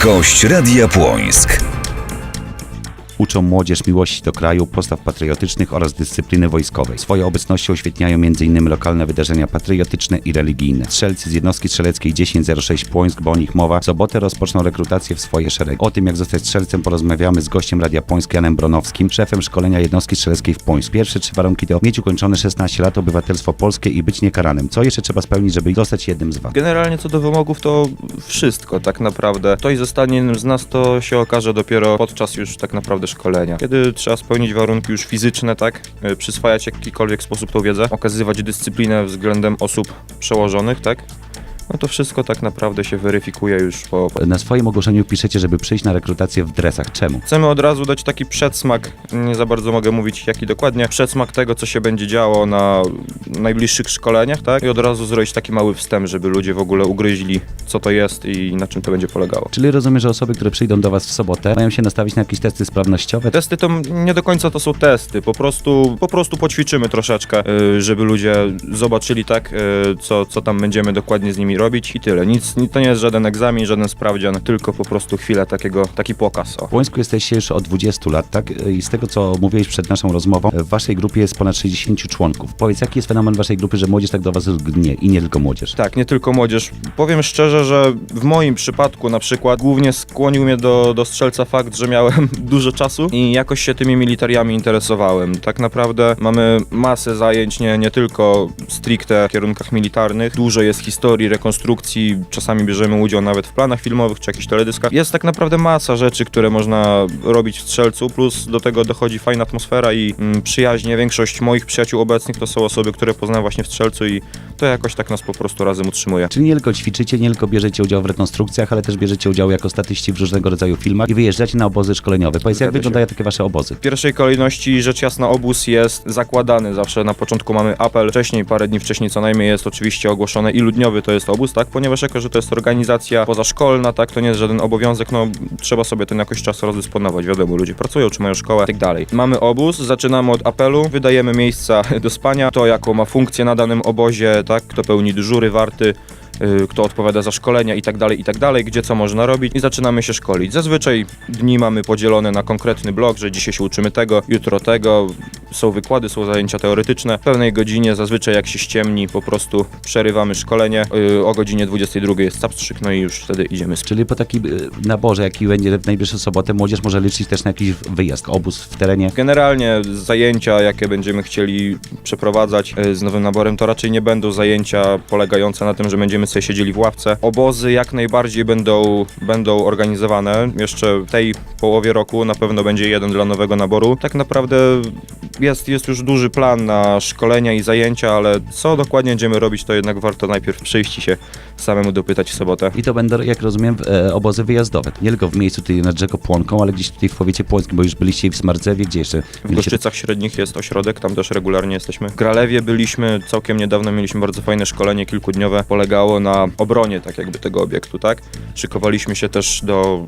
Gość Radia Płońsk. Uczą młodzież miłości do kraju, postaw patriotycznych oraz dyscypliny wojskowej. Swoją obecnością oświetniają m.in. lokalne wydarzenia patriotyczne i religijne. Strzelcy z jednostki strzeleckiej 1006 Płońsk, bo o nich mowa, w sobotę rozpoczną rekrutację w swoje szeregi. O tym, jak zostać strzelcem, porozmawiamy z gościem Radia Płońsk Janem Bronowskim, szefem szkolenia jednostki strzeleckiej w Płońsku. Pierwsze trzy warunki to mieć ukończone 16 lat, obywatelstwo polskie i być niekaranym. Co jeszcze trzeba spełnić, żeby zostać jednym z was? Generalnie co do wymogów to wszystko tak naprawdę. Ktoś zostanie jednym z nas, to się okaże dopiero podczas już tak naprawdę szkolenia. Kiedy trzeba spełnić warunki już fizyczne, tak, y, przyswajać w jakikolwiek sposób tą wiedzę, okazywać dyscyplinę względem osób przełożonych, tak, no to wszystko tak naprawdę się weryfikuje już po... Na swoim ogłoszeniu piszecie, żeby przyjść na rekrutację w dresach. Czemu? Chcemy od razu dać taki przedsmak, nie za bardzo mogę mówić jaki dokładnie, przedsmak tego, co się będzie działo na najbliższych szkoleniach, tak? I od razu zrobić taki mały wstęp, żeby ludzie w ogóle ugryźli, co to jest i na czym to będzie polegało. Czyli rozumiem, że osoby, które przyjdą do Was w sobotę, mają się nastawić na jakieś testy sprawnościowe. Testy to nie do końca to są testy, po prostu, po prostu poćwiczymy troszeczkę, y, żeby ludzie zobaczyli tak, y, co, co tam będziemy dokładnie z nimi robić i tyle. Nic, ni- to nie jest żaden egzamin, żaden sprawdzian, tylko po prostu chwilę takiego, taki pokaz. O. W Płońsku jesteście już od 20 lat, tak? I z tego, co mówiłeś przed naszą rozmową, w Waszej grupie jest ponad 60 członków. Powiedz, jaki jest fenomen Waszej grupy, że młodzież tak do Was lgnie i nie tylko młodzież? Tak, nie tylko młodzież. Powiem szczerze, że w moim przypadku na przykład głównie skłonił mnie do, do strzelca fakt, że miałem dużo czasu i jakoś się tymi militariami interesowałem. Tak naprawdę mamy masę zajęć, nie, nie tylko stricte w kierunkach militarnych. Dużo jest historii, rekonstrukcji, czasami bierzemy udział nawet w planach filmowych czy jakichś teledyskach. Jest tak naprawdę masa rzeczy, które można robić w strzelcu, plus do tego dochodzi fajna atmosfera i mm, przyjaźnie. Większość moich przyjaciół obecnych to są osoby, które poznałem właśnie w strzelcu i to jakoś tak nas po prostu razem utrzymuje. Czyli nie tylko ćwiczycie, nie tylko bierzecie udział w rekonstrukcjach, ale też bierzecie udział jako statyści w różnego rodzaju filmach i wyjeżdżacie na obozy szkoleniowe. Powiedz, jak Zgadza się. wyglądają takie Wasze obozy? W pierwszej kolejności rzecz jasna obóz jest zakładany zawsze. Na początku mamy apel, wcześniej, parę dni wcześniej co najmniej jest oczywiście ogłoszone i ludniowy to jest obóz, tak? Ponieważ jako, że to jest organizacja pozaszkolna, tak? To nie jest żaden obowiązek, no trzeba sobie ten jakoś czas rozdysponować. Wiadomo, ludzie pracują, czy mają szkołę, i tak dalej. Mamy obóz, zaczynamy od apelu, wydajemy miejsca do spania, to jaką ma funkcję na danym obozie, tak? Kto pełni dyżury, warty, y, kto odpowiada za szkolenia i tak dalej, i tak dalej, gdzie co można robić i zaczynamy się szkolić. Zazwyczaj dni mamy podzielone na konkretny blok, że dzisiaj się uczymy tego, jutro tego, są wykłady, są zajęcia teoretyczne. W pewnej godzinie, zazwyczaj jak się ściemni, po prostu przerywamy szkolenie. Y, O godzinie 22 jest zapstrzyk, no i już wtedy idziemy spać. Czyli po takim y, naborze, jaki będzie w najbliższą sobotę, młodzież może liczyć też na jakiś wyjazd, obóz w terenie. Generalnie zajęcia, jakie będziemy chcieli przeprowadzać e, z nowym naborem, to raczej nie będą zajęcia polegające na tym, że będziemy sobie siedzieli w ławce. Obozy jak najbardziej będą, będą organizowane. Jeszcze w tej połowie roku na pewno będzie jeden dla nowego naboru. Tak naprawdę jest, jest już duży plan na szkolenia i zajęcia, ale co dokładnie będziemy robić, to jednak warto najpierw przyjść i się samemu dopytać w sobotę. I to będą, jak rozumiem, e, obozy wyjazdowe. Nie tylko w miejscu tutaj nad rzeką Płonką, ale gdzieś tutaj w powiecie płońskim, bo już byliście i w Smartzewie, gdzie jeszcze W? Goszczycach Średnich jest ośrodek, tam też regularnie jesteśmy. W Gralewie byliśmy, całkiem niedawno mieliśmy bardzo fajne szkolenie kilkudniowe. Polegało na obronie tak jakby tego obiektu, tak? Szykowaliśmy się też do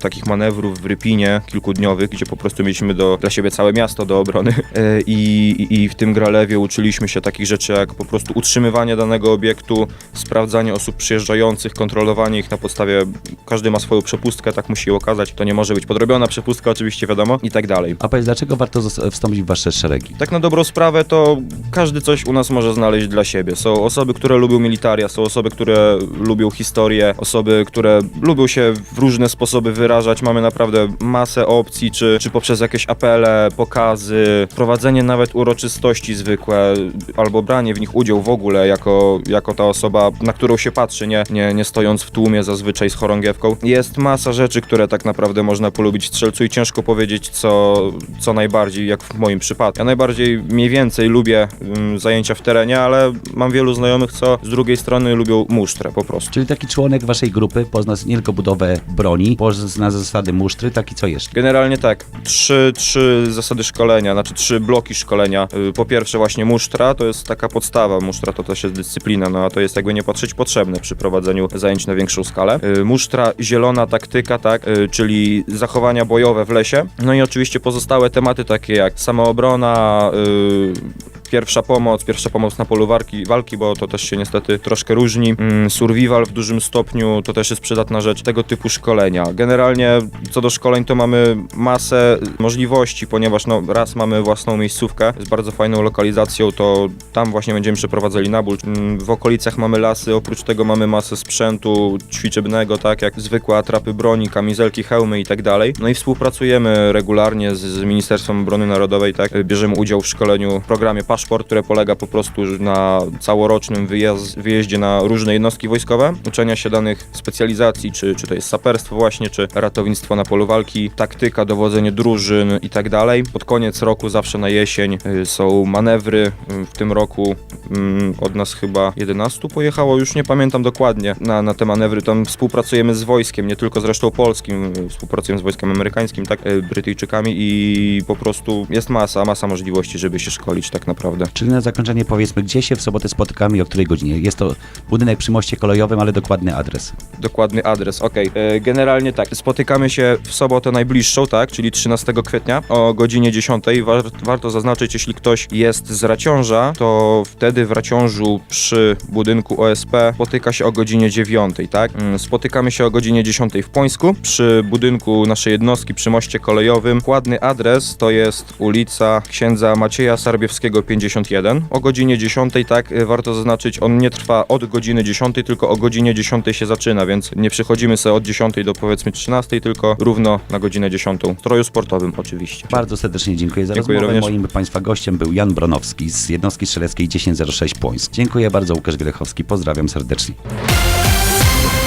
takich manewrów w Rypinie kilkudniowych, gdzie po prostu mieliśmy do, dla siebie całe miasto do obrony. E, I, i, I w tym Gralewie uczyliśmy się takich rzeczy jak po prostu utrzymywanie danego obiektu, sprawdzanie osób przyjeżdżających, kontrolowanie ich na podstawie, każdy ma swoją przepustkę, tak musi okazać. To nie może być podrobiona przepustka oczywiście, wiadomo, i tak dalej. A powiedz, dlaczego warto wstąpić w Wasze szeregi? Tak na dobrą sprawę to każdy coś u nas może znaleźć dla siebie. Są osoby, które lubią militaria, są osoby, które lubią historię, osoby, które lubią się w różne sposoby wyrażać. Mamy naprawdę masę opcji, czy, czy poprzez jakieś apele, pokazy, prowadzenie nawet uroczystości zwykłe, albo branie w nich udział w ogóle jako, jako ta osoba, na którą się patrzy, nie, nie, nie stojąc w tłumie zazwyczaj z chorągiewką. Jest masa rzeczy, które tak naprawdę można polubić strzelcu i ciężko powiedzieć, co, co najbardziej, jak w moim przypadku. Ja najbardziej mniej więcej lubię ym, zajęcia w terenie, ale mam wielu znajomych, co z drugiej strony lubią musztrę po prostu. Czyli taki członek Waszej grupy pozna nie tylko budowę broni, pozna zasady musztry, tak i co jeszcze? Generalnie tak, trzy, trzy zasady szkolenia, znaczy trzy bloki szkolenia. Y, Po pierwsze właśnie musztra, to jest taka podstawa, musztra to też jest dyscyplina, no a to jest jakby nie patrzeć potrzebne przy prowadzeniu zajęć na większą skalę. Y, Musztra, zielona taktyka, tak, y, czyli zachowania bojowe w lesie. No i oczywiście pozostałe tematy takie jak samoobrona, y, pierwsza pomoc, pierwsza pomoc na polu walki, walki bo to też się niestety troszkę różni. Mm, survival w dużym stopniu to też jest przydatna rzecz, tego typu szkolenia. Generalnie co do szkoleń to mamy masę możliwości, ponieważ no, raz mamy własną miejscówkę z bardzo fajną lokalizacją, to tam właśnie będziemy przeprowadzali nabór. Mm, W okolicach mamy lasy, oprócz tego mamy masę sprzętu ćwiczebnego, tak jak zwykłe atrapy broni, kamizelki, hełmy i tak dalej. No i współpracujemy regularnie z, z Ministerstwem Obrony Narodowej, tak, bierzemy udział w szkoleniu w programie Paszport, które polega po prostu na całorocznym wyjazd, wyjeździe na różne jednostki wojskowe, uczenia się danych specjalizacji, czy, czy to jest saperstwo właśnie, czy ratownictwo na polu walki, taktyka, dowodzenie drużyn i tak dalej. Pod koniec roku, zawsze na jesień, y, są manewry. Y, W tym roku mm, od nas chyba 11 pojechało, już nie pamiętam dokładnie, na, na te manewry. Tam współpracujemy z wojskiem, nie tylko zresztą polskim, współpracujemy z wojskiem amerykańskim, tak, y, Brytyjczykami i po prostu jest masa, masa możliwości, żeby się szkolić tak naprawdę. Czyli na zakończenie powiedzmy, gdzie się w sobotę spotykamy i o której godzinie? Jest to budynek przy moście kolejowym, ale dokładny adres. Dokładny adres, okej. E, Generalnie tak, spotykamy się w sobotę najbliższą, tak, czyli 13 kwietnia o godzinie 10. War, warto zaznaczyć, jeśli ktoś jest z Raciąża, to wtedy w Raciążu przy budynku OSP spotyka się o godzinie 9, tak. Mm, Spotykamy się o godzinie 10 w Pońsku, przy budynku naszej jednostki, przy moście kolejowym. Dokładny adres to jest ulica księdza Macieja Sarbiewskiego 51. O godzinie 10, tak, e, warto zaznaczyć, on nie trwa od godziny 10, tylko o godzinie 10 się zaczyna, więc nie przychodzimy sobie od 10 do powiedzmy 13, tylko równo na godzinę 10. W stroju sportowym oczywiście. Bardzo serdecznie dziękuję za Dziękuję rozmowę. również. Moim Państwa gościem był Jan Bronowski z jednostki strzeleckiej 1006 Płońsk. Dziękuję bardzo, Łukasz Wielechowski. Pozdrawiam serdecznie.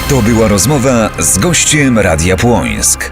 To była rozmowa z gościem Radia Płońsk.